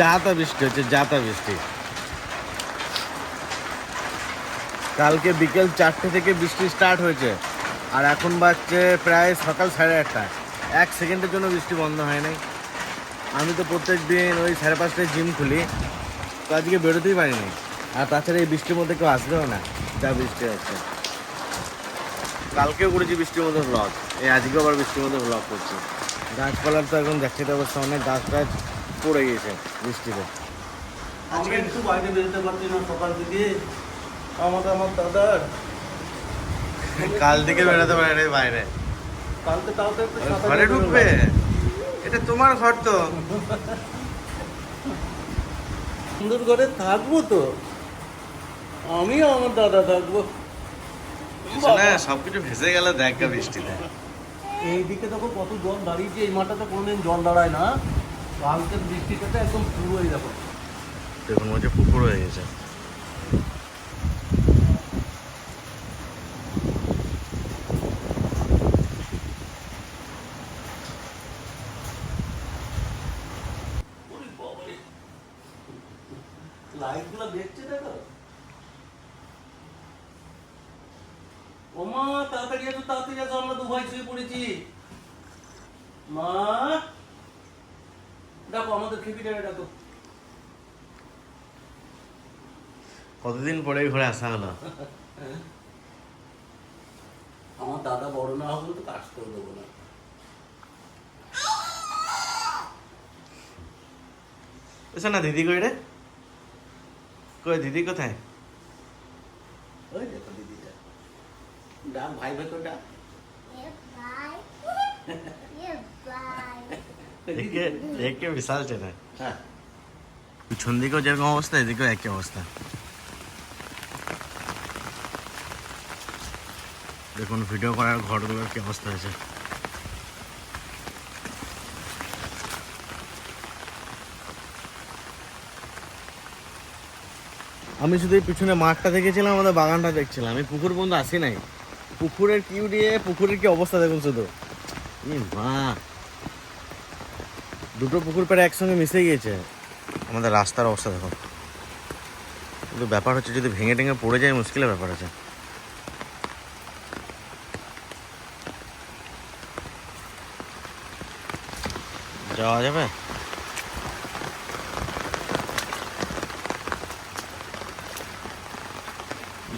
যাতা বৃষ্টি হচ্ছে যাতা বৃষ্টি কালকে বিকেল চারটে থেকে বৃষ্টি স্টার্ট হয়েছে, আর এখন বাজছে প্রায় সকাল সাড়ে আটটা। এক সেকেন্ডের জন্য বৃষ্টি বন্ধ হয় নাই। আমি তো প্রত্যেক দিন ওই সাড়ে পাঁচটায় জিম খুলি, তো আজকে বেরোতেই পারিনি। আর তাছাড়া এই বৃষ্টির মধ্যে কেউ আসবেও না, যা বৃষ্টি হচ্ছে। কালকেও করেছি বৃষ্টির মধ্যে ব্লগ এই আজকেও আবার বৃষ্টির মধ্যে ব্লগ করছি। গাছপালার তো এখন দেখতে অবস্থা অনেক গাছ টাছ পড়ে গিয়েছে বৃষ্টিতে। আজকে একটু বাইরে বেরোতে পারছি না সকাল থেকে। আমাকে আমার দাদার কাল থেকে বেরোতে পারে বাইরে। কালকে তাও তো একটু ঘরে ঢুকবে? এটা তোমার ঘর তো। সুন্দর করে থাকব তো। আমিও আমার দাদা থাকব। না সবকিছু ভেসে গেল দেখ বৃষ্টিতে। এইদিকে দেখো কত জল দাঁড়িয়েছে এই মাঠটাতে কোনোদিন জল দাঁড়ায় না। কালকে বৃষ্টিটাতে একদম পুরোই দেখো। দেখুন মনে হচ্ছে পুকুর হয়ে গেছে। লাইটগুলো দেখছে দেখো? ওমা তাড়াতাড়ি তাড়াতাড়ি এসো আমরা দু ভাই শুয়ে পড়েছি। মা দেখো আমাদের খেপিটারে দেখো কতদিন পরে ঘরে আসা হলো? আমার দাদা বড় না হলে তো কাজ করে দেবো না। এসো না দিদি কই রে? কই দিদি কোথায়? ওই দেখো দিদিটা ডাক ভাই ভাই তো ডাক? দেখে বিশাল চেনা হ্যাঁ। পিছন দিকেও যেরকম অবস্থা এদিকেও একই অবস্থা। দেখুন ভিডিও করার ঘরগুলোর কি অবস্থা হয়েছে। আমি শুধু এই পিছনে মাঠটা দেখেছিলাম আমাদের বাগানটা দেখছিলাম। আমি পুকুর পর্যন্ত আসি নাই। পুকুরের কিউ দিয়ে পুকুরের কি অবস্থা দেখুন শুধু। মা। দুটো পুকুর প্রায় একসঙ্গে মিশে গিয়েছে। আমাদের রাস্তার অবস্থা দেখো। কিন্তু ব্যাপার হচ্ছে যদি ভেঙে টেঙে পড়ে যায়, মুশকিলের ব্যাপার আছে। যাওয়া যাবে?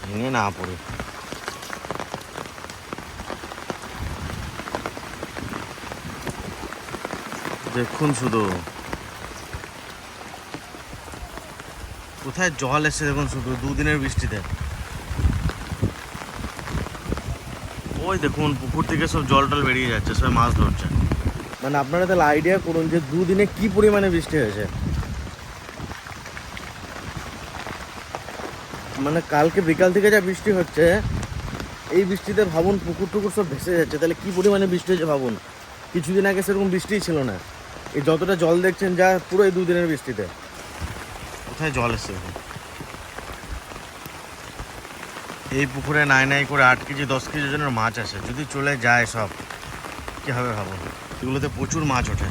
ভেঙে না পড়ে। দেখুন শুধু। কোথায় জল এসছে দেখুন শুধু, দুদিনের বৃষ্টিতে। ওই দেখুন, পুকুর থেকে সব জল টল বেরিয়ে যাচ্ছে, সবাই মাছ ধরছে। মানে আপনারা তাহলে আইডিয়া করুন যে দুদিনে কি পরিমাণে বৃষ্টি হয়েছে? মানে কালকে বিকাল থেকে যা বৃষ্টি হচ্ছে, এই বৃষ্টিতে ভাবুন পুকুর টুকুর সব ভেসে যাচ্ছে, তাহলে কি পরিমাণে বৃষ্টি হয়েছে ভাবুন? কিছুদিন আগে সেরকম বৃষ্টিই ছিল না। এই যতটা জল দেখছেন, যা পুরো এই দুদিনের বৃষ্টিতে। কোথায় জল এসছে এই পুকুরে নাই নাই করে আট কেজি, দশ কেজি ওজনের মাছ আসে যদি চলে যায় সব কি হবে ভাবো? এগুলোতে প্রচুর মাছ ওঠে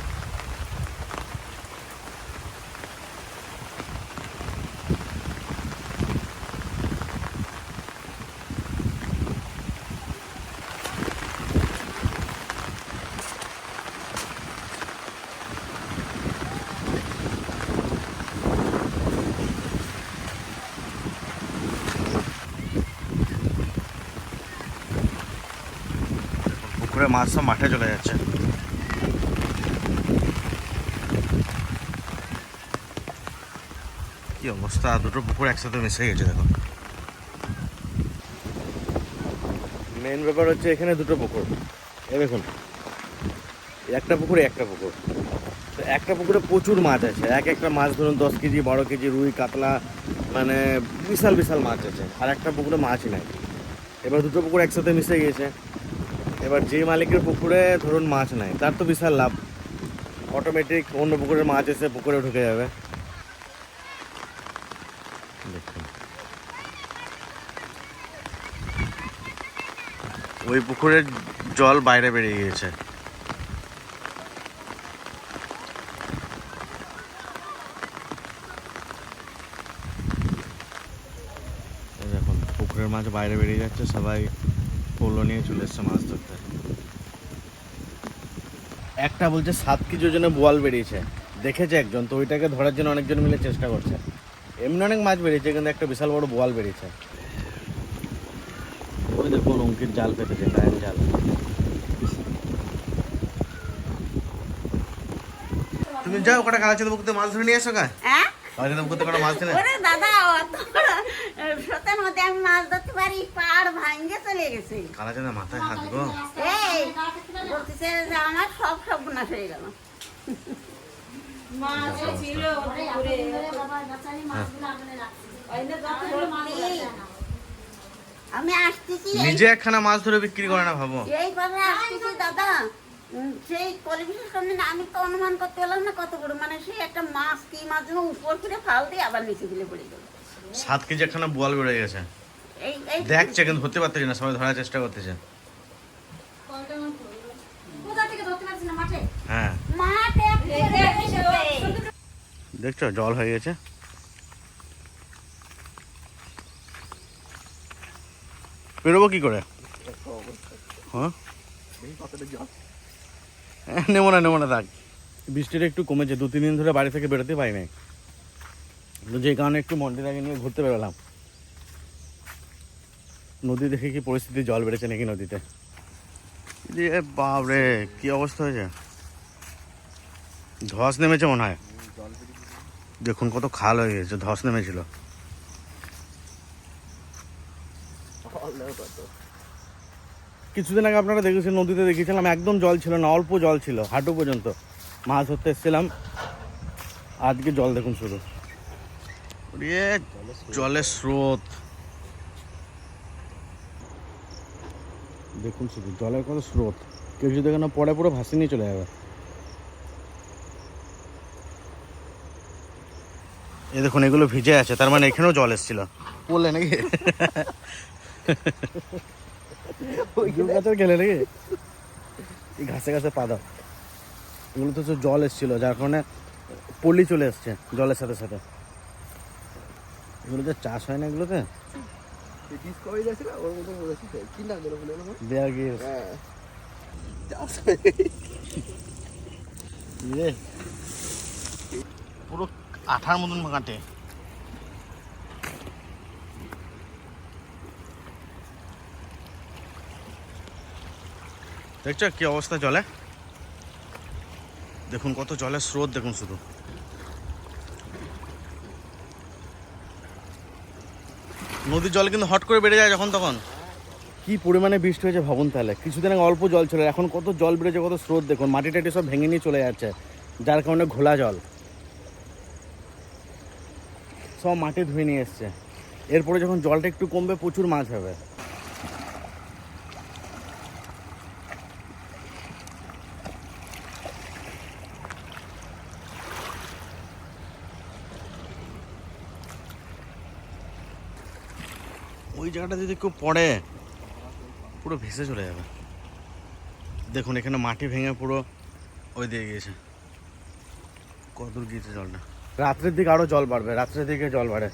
পুকুরে মাছ সব মাঠে চলে যাচ্ছে। কি অবস্থা? দুটো পুকুর একসাথে মিশে গেছে দেখুন মেন ব্যাপার হচ্ছে এখানে দুটো পুকুর। এ দেখুন একটা পুকুর একটা পুকুর। তো একটা পুকুরে প্রচুর মাছ আছে। এক একটা মাছ ধরুন দশ কেজি, বারো কেজি, রুই, কাতলা মানে বিশাল বিশাল মাছ আছে। আর একটা পুকুরে মাছই নাই। এবার দুটো পুকুর একসাথে মিশে গিয়েছে। এবার যে মালিকের পুকুরে ধরুন মাছ নাই, তার তো বিশাল লাভ। অটোমেটিক অন্য পুকুরের মাছ এসে পুকুরে ঢুকে যাবে। ওই পুকুরের জল বাইরে বেরিয়ে গিয়েছে। পুকুরের মাছ বাইরে বেরিয়ে যাচ্ছে, সবাই পোলো নিয়ে চলে এসছে মাছ ধরতে। একটা বলছে সাত কেজি ওজনে বোয়াল বেরিয়েছে। দেখেছে একজন তো ওইটাকে ধরার জন্য অনেকজন মিলে চেষ্টা করছে। এমনি অনেক মাছ বেরিয়েছে কিন্তু একটা বিশাল বড় বোয়াল বেরিয়েছে। ওই দেখুন অঙ্কিত জাল পেতেছে কায়েন জাল। তুমি যাও ওখানে কালাচাঁদ বুকতে মাছ ধরে নিয়ে এসো গা। হ্যাঁ? বুকতে কোনো মাছ ওরে দাদা অত সতের মধ্যে আমি মাছ ধরতে পারি পাড় ভাঙ্গে চলে গেছে। কালাচাঁদ মাথায় হাত গো। এই বলতেছে যে আমার সব সব নাশ হয়ে গেল। আমি আসতেছি নিজে একখানা মাছ ধরে বিক্রি করে না ভাবো। এইভাবে আসতেছি দাদা। সেই পরিবেশের সামনে না আমি তো অনুমান করতে পারলাম না কত বড়। মানে সেই একটা মাছ কি মাছ যেন উপর করে ফাল দিয়ে আবার নিচে দিলে পড়ে গেল। সাত কেজি একখানা বোয়াল বেড়ে গেছে। দেখছে কিন্তু ধরতে পারতেছি না সবাই ধরার চেষ্টা করতেছে। হ্যাঁ। দেখছ জল হয়ে গেছে? বেরোবো কি করে? হ্যাঁ? হ্যাঁ, নেব না নেব না থাক। বৃষ্টিটা একটু কমেছে দু তিন দিন ধরে বাড়ি থেকে বেরোতে পারি নাই। তো যে কারণে একটু মন্দিরাকে নিয়ে ঘুরতে বেরোলাম। নদী দেখে কি পরিস্থিতি জল বেড়েছে নাকি নদীতে? যে বাপরে কি অবস্থা হয়েছে? ধস নেমেছে মনে হয়। দেখুন কত খাল হয়ে গেছে ধস নেমেছিল। কিছুদিন আগে আপনারা দেখেছেন নদীতে দেখেছিলাম একদম জল ছিল না অল্প জল ছিল হাঁটু পর্যন্ত। মাছ ধরতে এসেছিলাম। আজকে জল দেখুন শুধু। জলের স্রোত। দেখুন শুধু জলের কত স্রোত। কেউ যদি এখানে পড়ে পুরো ভাসি নিয়ে চলে যাবে। এ দেখুন এগুলো ভিজে আছে তার মানে এখানেও জল এসেছিল। বললে নাকি? গাছের গেলে নাকি? এই ঘাসে ঘাসে পা দাও। এগুলো তো সব জল এসেছিল যার কারণে পলি চলে এসছে জলের সাথে সাথে। এগুলো যে চাষ হয় না এগুলোতে? গিলস ইয়ে। পুরো আঠার মতন কাটে। দেখছ কি অবস্থা জলে? দেখুন কত জলের স্রোত, দেখুন শুধু। নদীর জল কিন্তু হট করে বেড়ে যায় যখন তখন। কি পরিমাণে বৃষ্টি হয়েছে ভাবুন তাহলে। কিছুদিন আগে অল্প জল ছিল, এখন কত জল বেড়েছে, কত স্রোত, দেখুন। মাটি টাটি সব ভেঙে নিয়ে চলে যাচ্ছে, যার কারণে ঘোলা জল। সব মাটি ধুয়ে নিয়ে এসছে। এরপরে যখন জলটা একটু কমবে, প্রচুর মাছ হবে। জায়গাটা যদি কেউ পড়ে, পুরো ভেসে চলে যাবে। দেখুন, এখানে মাটি ভেঙে পুরো ওই দিয়ে গিয়েছে। কত দূর গিয়েছে জলটা। রাত্রের দিকে আরও জল বাড়বে, রাত্রের দিকে জল বাড়ে।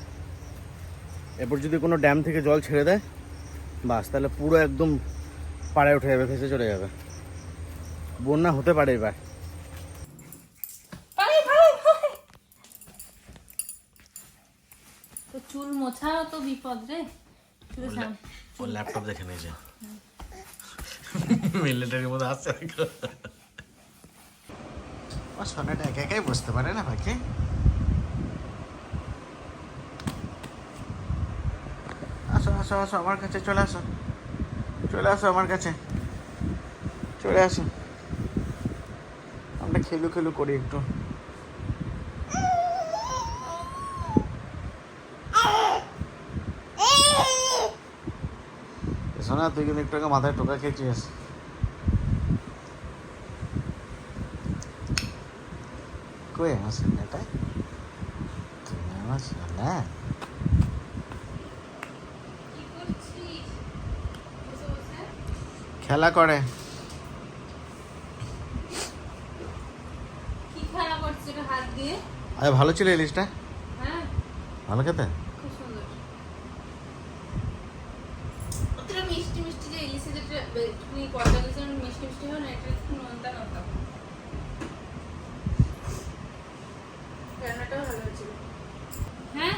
এরপর যদি কোনো ড্যাম থেকে জল ছেড়ে দেয়, বাস, তাহলে পুরো একদম পাড়ায় উঠে যাবে, ভেসে চলে যাবে। বন্যা হতে পারে এবার। চুল মোছাও তো বিপদ রে। ল্যাপটপ দেখে নিয়েছে মিলিটারির মধ্যে আসছে ও সোনাটা একা একাই বসতে পারে না পাখি আসো আসো আসো আমার কাছে চলে আসো চলে আসো আমার কাছে চলে আসো আমরা খেলু খেলু করি একটু শোনা তুই কিন্তু একটু আগে মাথায় টোকা খেয়েছিস। কই আমার সোনাটা তুমি আমার সোনা খেলা করে। এটা আরে ভালো ছিল ইলিশটা হ্যাঁ। ভালো খেতে খুব সুন্দর একটুখানি কড়াটা যেন মিষ্টি মিষ্টি হয় না এটা একটু নোনতা নোনতা রান্নাটাও ভালো হয়েছিল হ্যাঁ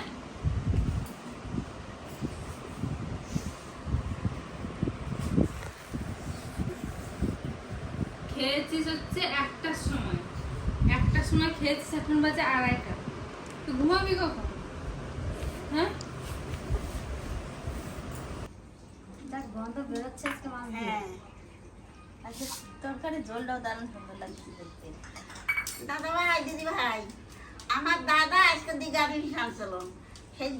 খেয়েছিস হচ্ছে একটার সময় একটার সময় খেয়েছিস এখন বাজে আড়াইটা। তুই ঘুমাবি কখন? হ্যাঁ? দেখ গন্ধ বেরোচ্ছে আজকে মাছ হ্যাঁ। আজকে তরকারি ঝোলটাও দারুণ সুন্দর লাগছে দেখতে। দাদা ভাই দিদি ভাই আমার দাদা আজকে দিঘার ইলিশ আনছিল। সেই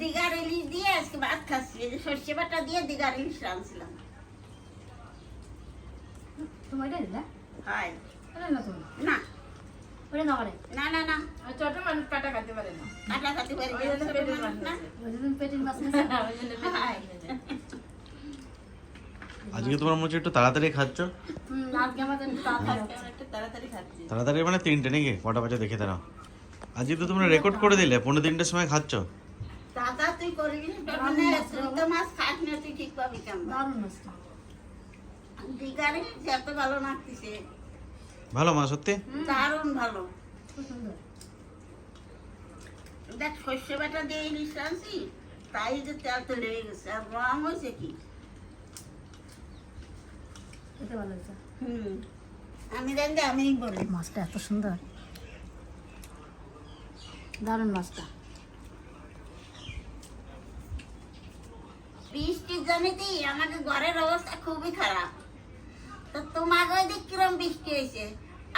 দিঘার ইলিশ দিয়ে আজকে ভাত খাচ্ছি। সর্ষে বাটা দিয়ে দিঘার ইলিশ আনছিলাম। তুমি ওইটা হয়। ওটা না। না না করে না না না। ছোট মানুষ কাটা খেতে পারে না। কাটা খাতে পারি ওই পেটের মাছ না। আছে। ওই যে তুমি পেটির মাছ নিয়েছো ওই জন্য পেটের মাছ আছে। আজকে তোমার মনে হচ্ছে একটু তাড়াতাড়ি খাচ্ছ? তাড়াতাড়ি আজকে হচ্ছে। আমরা একটু তাড়াতাড়ি খাচ্ছি। তাড়াতাড়ি মানে তিনটে নাকি? কটা বাজে দেখে দাঁড়াও। আজকে তো তোমরা রেকর্ড করে দিলে পনেরো তিনটের সময় খাচ্ছ? দাদা তুই করবি না মানে ঠিক পাবি কেমন? ভালো লাগতেছে ভালো মা সত্যি? দারুণ ভালো। দেখ বাটা দিয়ে ইলিশ আনছি তাই যে তেল তো লেগে গেছে। আর রং হয়েছে কি? খেতে ভালো হয়েছে। হুম আমি জানি আমি বলি। মাছটা এত সুন্দর। দারুণ মাছটা। বৃষ্টির জন্যতেই আমাদের ঘরের অবস্থা খুবই খারাপ? তো তোমাকে ওই দিক কিরম বৃষ্টি হয়েছে?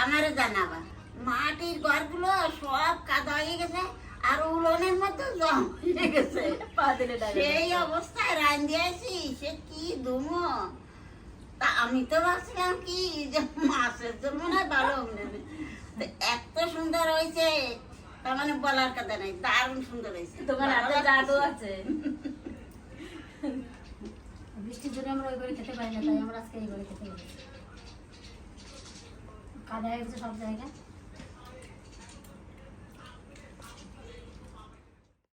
আমারে জানাবা। মাটির ঘরগুলো সব কাদা হয়ে গেছে আর উলনের মতো জম হয়ে গেছে। পা দিলে ডালে সেই অবস্থায় রান দিয়েছি সে কি ধুমো তা আমি তো ভাবছিলাম কি যে মাছের জন্য না ভালো এত সুন্দর হয়েছে তার মানে বলার কথা নাই দারুণ সুন্দর হয়েছে। তোমার হাতে জাদু আছে। বৃষ্টির জন্য আমরা ওই করে খেতে পারি না তাই আমরা আজকে এই করে খেতে পারি কাদা হয়ে গেছে সব জায়গায়।